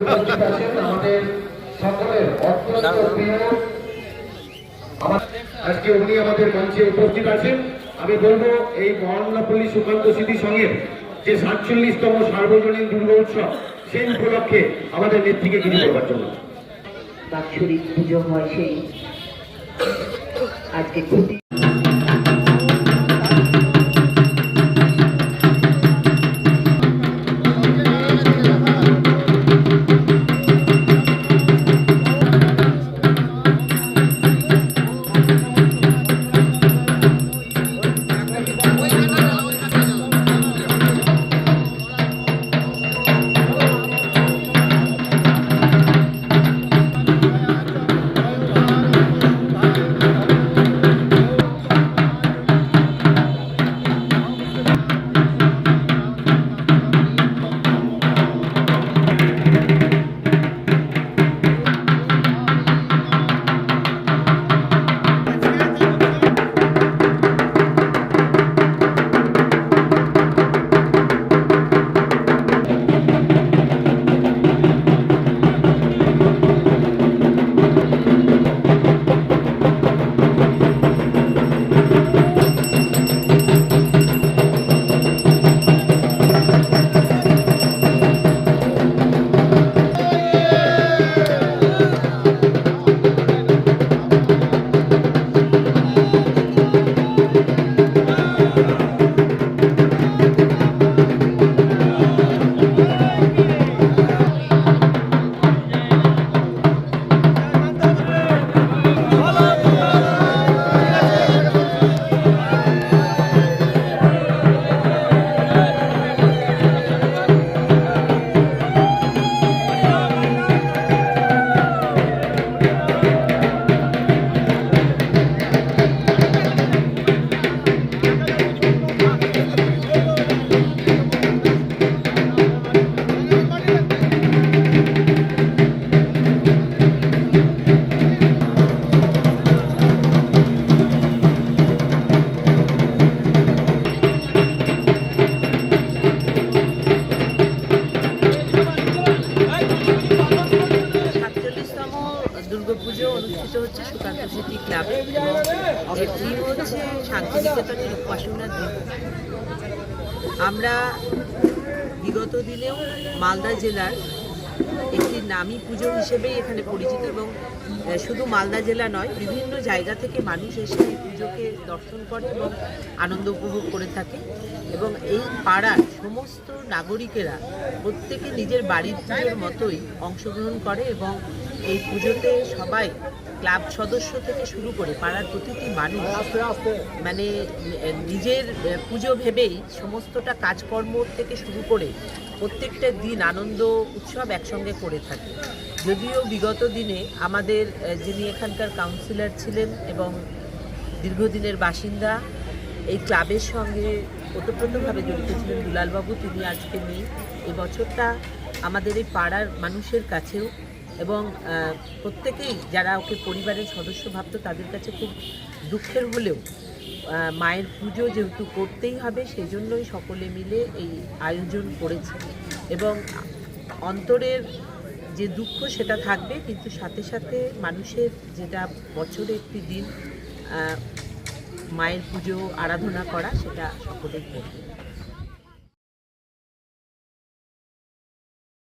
আমাদের আজকে উনি আমাদের মঞ্চে উপস্থিত আছেন। আমি বলব, এই মহান্নপল্লী সুকান্ত স্মৃতি সংঘের যে সাতচল্লিশতম সার্বজনীন দুর্গা উৎসব, সেই উপলক্ষে আমাদের নেত্রীকে গিরি করবার জন্য। বাৎসরিক পুজো হয় সেই। আজকে স্মৃতি ক্লাবে থিম হচ্ছে শান্তিনিকেতনের উপাসনা আমরা বিগত দিনেও মালদা জেলার একটি নামী পুজো হিসেবেই এখানে পরিচিত এবং শুধু মালদা জেলা নয়, বিভিন্ন জায়গা থেকে মানুষ এসে এই পুজোকে দর্শন করে এবং আনন্দ উপভোগ করে থাকে এবং এই পাড়ার সমস্ত নাগরিকেরা প্রত্যেকে নিজের বাড়ির মতোই অংশগ্রহণ করে এবং এই পুজোতে সবাই ক্লাব সদস্য থেকে শুরু করে পাড়ার প্রতিটি মানুষ মানে নিজের পুজো ভেবেই সমস্তটা কাজকর্ম থেকে শুরু করে প্রত্যেকটা দিন আনন্দ উৎসব একসঙ্গে করে থাকে। যদিও বিগত দিনে আমাদের যিনি এখানকার কাউন্সিলর ছিলেন এবং দীর্ঘদিনের বাসিন্দা এই ক্লাবের সঙ্গে ওতপ্রোতভাবে জড়িত ছিলেন দুলালবাবু তিনি আজকে নেই। এবছরটা আমাদের এই পাড়ার মানুষের কাছেও এবং প্রত্যেকেই যারা ওকে পরিবারের সদস্য ভাবত তাদের কাছে খুব দুঃখের হলেও মায়ের পুজো যেহেতু করতেই হবে সেই জন্যই সকলে মিলে এই আয়োজন করেছে। এবং অন্তরের যে দুঃখ সেটা থাকবে, কিন্তু সাথে সাথে মানুষের যেটা বছরে একটি দিন মায়ের পুজো, আরাধনা করা সেটা সকলেই করবে।